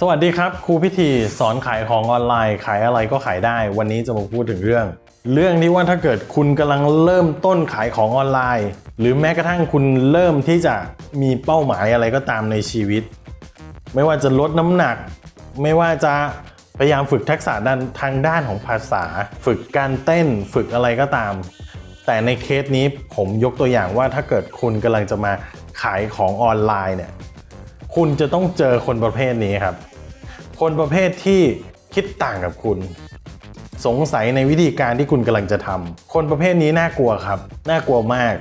สวัสดีครับครูพิธีสอนขายของออนไลน์ ขายอะไรก็ขายได้ วันนี้จะมาพูดถึงเรื่อง เรื่องที่ว่าถ้าเกิดคุณกำลังเริ่มต้นขายของออนไลน์ หรือแม้กระทั่งคุณเริ่มที่จะมีเป้าหมายอะไรก็ตามในชีวิต ไม่ว่าจะลดน้ำหนัก ไม่ว่าจะพยายามฝึกทักษะด้านทางด้านของภาษา ฝึกการเต้นฝึกอะไรก็ตาม แต่ในเคสนี้ผมยกตัวอย่างว่าถ้าเกิดคุณกำลังจะมาขายของออนไลน์เนี่ยคุณจะต้องเจอคนประเภทนี้ครับ คนประเภทที่คิดต่างกับคุณ สงสัยในวิธีการที่คุณกำลังจะทำคนประเภทนี้น่ากลัวครับ น่ากลัวมาก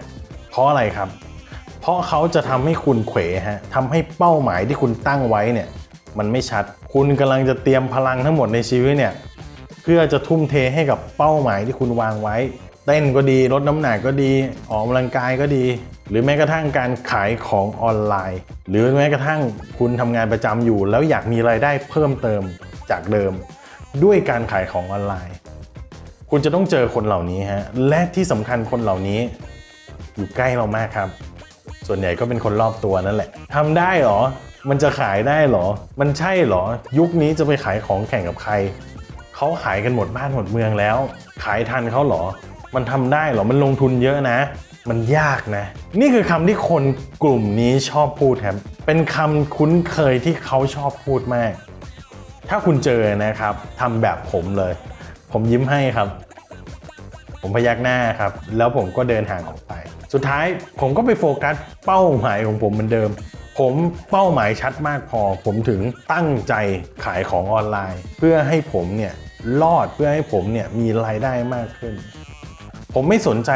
เพราะอะไรครับ เพราะเขาจะทำให้คุณเขวฮะทำให้เป้าหมายที่คุณตั้งไว้เนี่ยมันไม่ชัด คุณกำลังจะเตรียมพลังทั้งหมดในชีวิตเนี่ยเพื่อจะทุ่มเทให้กับเป้าหมายที่คุณวางไว้ เต้นก็ดีลดน้ำหนักก็ดี ออกกำลังกายก็ดี หรือแม้กระทั่งการขายของออนไลน์ หรือแม้กระทั่งคุณทำงานประจำอยู่ แล้วอยากมีรายได้เพิ่มเติมจากเดิม ด้วยการขายของออนไลน์ คุณจะต้องเจอคนเหล่านี้ฮะและที่สำคัญคนเหล่านี้ อยู่ใกล้เรามากครับ ส่วนใหญ่ก็เป็นคนรอบตัวนั่นแหละทำได้เหรอ มันจะขายได้เหรอ มันใช่เหรอ ยุคนี้จะไปขายของแข่งกับใครเขาขายกันหมดบ้านหมดเมืองแล้ว ขายทันเขาเหรอ มันทำได้เหรอ มันลงทุนเยอะนะ มันยากนะ นี่คือคำที่คนกลุ่มนี้ชอบพูดครับ เป็นคำคุ้นเคยที่เขาชอบพูดมาก ถ้าคุณเจอนะครับทำแบบผมเลย ผมยิ้มให้ครับ ผมพยักหน้าครับ แล้วผมก็เดินห่างออกไป สุดท้ายผมก็ไปโฟกัสเป้าหมายของผมเหมือนเดิมผมเป้าหมายชัดมากพอ ผมถึงตั้งใจขายของออนไลน์ เพื่อให้ผมเนี่ยรอดเพื่อให้ผมเนี่ยมีรายได้มากขึ้น ผมไม่สนใจ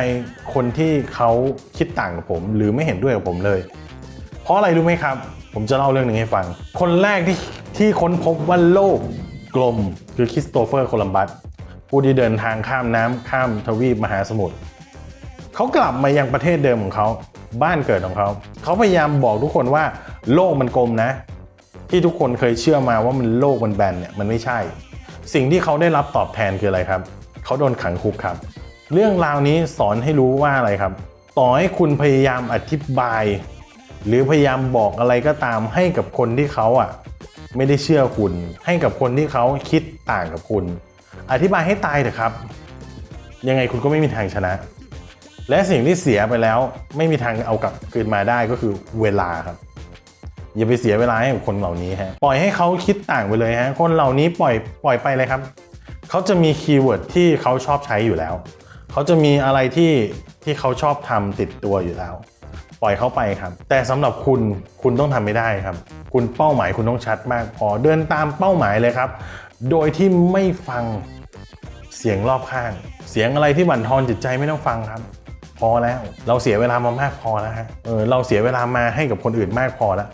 คนที่เขาคิดต่างกับผม หรือไม่เห็นด้วยกับผมเลย เพราะอะไรรู้ไหมครับ ผมจะเล่าเรื่องหนึ่งให้ฟัง คนแรกที่ที่ค้นพบว่าโลกกลมคือคริสโตเฟอร์โคลัมบัสผู้ที่เดินทางข้ามน้ำข้ามทวีปมหาสมุทรเขากลับมายังประเทศเดิมของเขาบ้านเกิดของเขา เขาพยายามบอกทุกคนว่า โลกมันกลมนะ ที่ทุกคนเคยเชื่อมาว่ามันโลกมันแบนเนี่ยมันไม่ใช่ สิ่งที่เขาได้รับตอบแทนคืออะไรครับ เขาโดนขังคุกครับ เรื่องราวนี้สอนให้รู้ว่าอะไรครับ ต่อให้คุณพยายามอธิบาย หรือพยายามบอกอะไรก็ตามให้กับคนที่เขาอะไม่ได้เชื่อคุณ ให้กับคนที่เขาคิดต่างกับคุณ อธิบายให้ตายเถอะครับ ยังไงคุณก็ไม่มีทางชนะ และสิ่งที่เสียไปแล้วไม่มีทางเอากลับคืนมาได้ก็คือเวลาครับอย่าไปเสียเวลาให้กับคนเหล่านี้ฮะปล่อยให้เขาคิดต่างไปเลยฮะคนเหล่านี้ปล่อยปล่อยไปเลยครับเขาจะมีคีย์เวิร์ดที่เขาชอบใช้อยู่แล้ว เขาจะมีอะไรที่ที่เขาชอบทำติดตัวอยู่แล้ว ปล่อยเขาไปครับ แต่สำหรับคุณคุณต้องทำไม่ได้ครับ คุณเป้าหมายคุณต้องชัดมากพอเดินตามเป้าหมายเลยครับ โดยที่ไม่ฟังเสียงรอบข้าง เสียงอะไรที่บั่นทอนจิตใจไม่ต้องฟังครับ พอแล้วเราเสียเวลามามากพอแล้วฮะเออเราเสียเวลามาให้กับคนอื่นมากพอแล้ว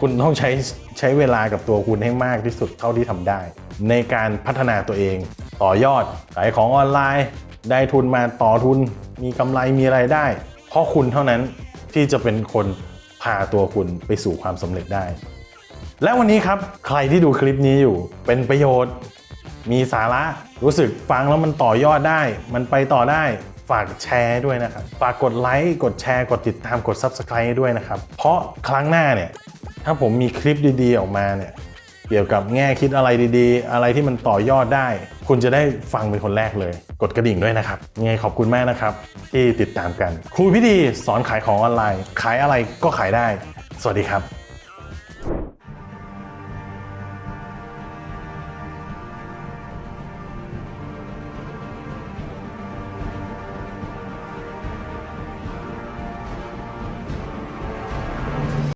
คุณต้องใช้ใช้เวลากับตัวคุณให้มากที่สุดเท่าที่ทำได้ ในการพัฒนาตัวเอง ต่อยอดขายของออนไลน์ ได้ทุนมาต่อทุน มีกำไรมีไรายได้ เพราะคุณเท่านั้นที่จะเป็นคนพาตัวคุณไปสู่ความสำเร็จได้ และวันนี้ครับใครที่ดูคลิปนี้อยู่เป็นประโยชน์ มีสาระรู้สึกฟังแล้วมันต่อยอดได้ มันไปต่อได้ฝากแชร์ด้วยนะครับ ฝากกดไลค์ กดแชร์ กดติดตาม กด Subscribe ด้วยนะครับ เพราะครั้งหน้าเนี่ย ถ้าผมมีคลิปดีๆออกมาเนี่ย เกี่ยวกับแง่คิดอะไรดีๆ อะไรที่มันต่อยอดได้ คุณจะได้ฟังเป็นคนแรกเลย กดกระดิ่งด้วยนะครับยังไงขอบคุณมากนะครับ ที่ติดตามกัน ครูพิธีสอนขายของออนไลน์ ขายอะไรก็ขายได้ สวัสดีครับ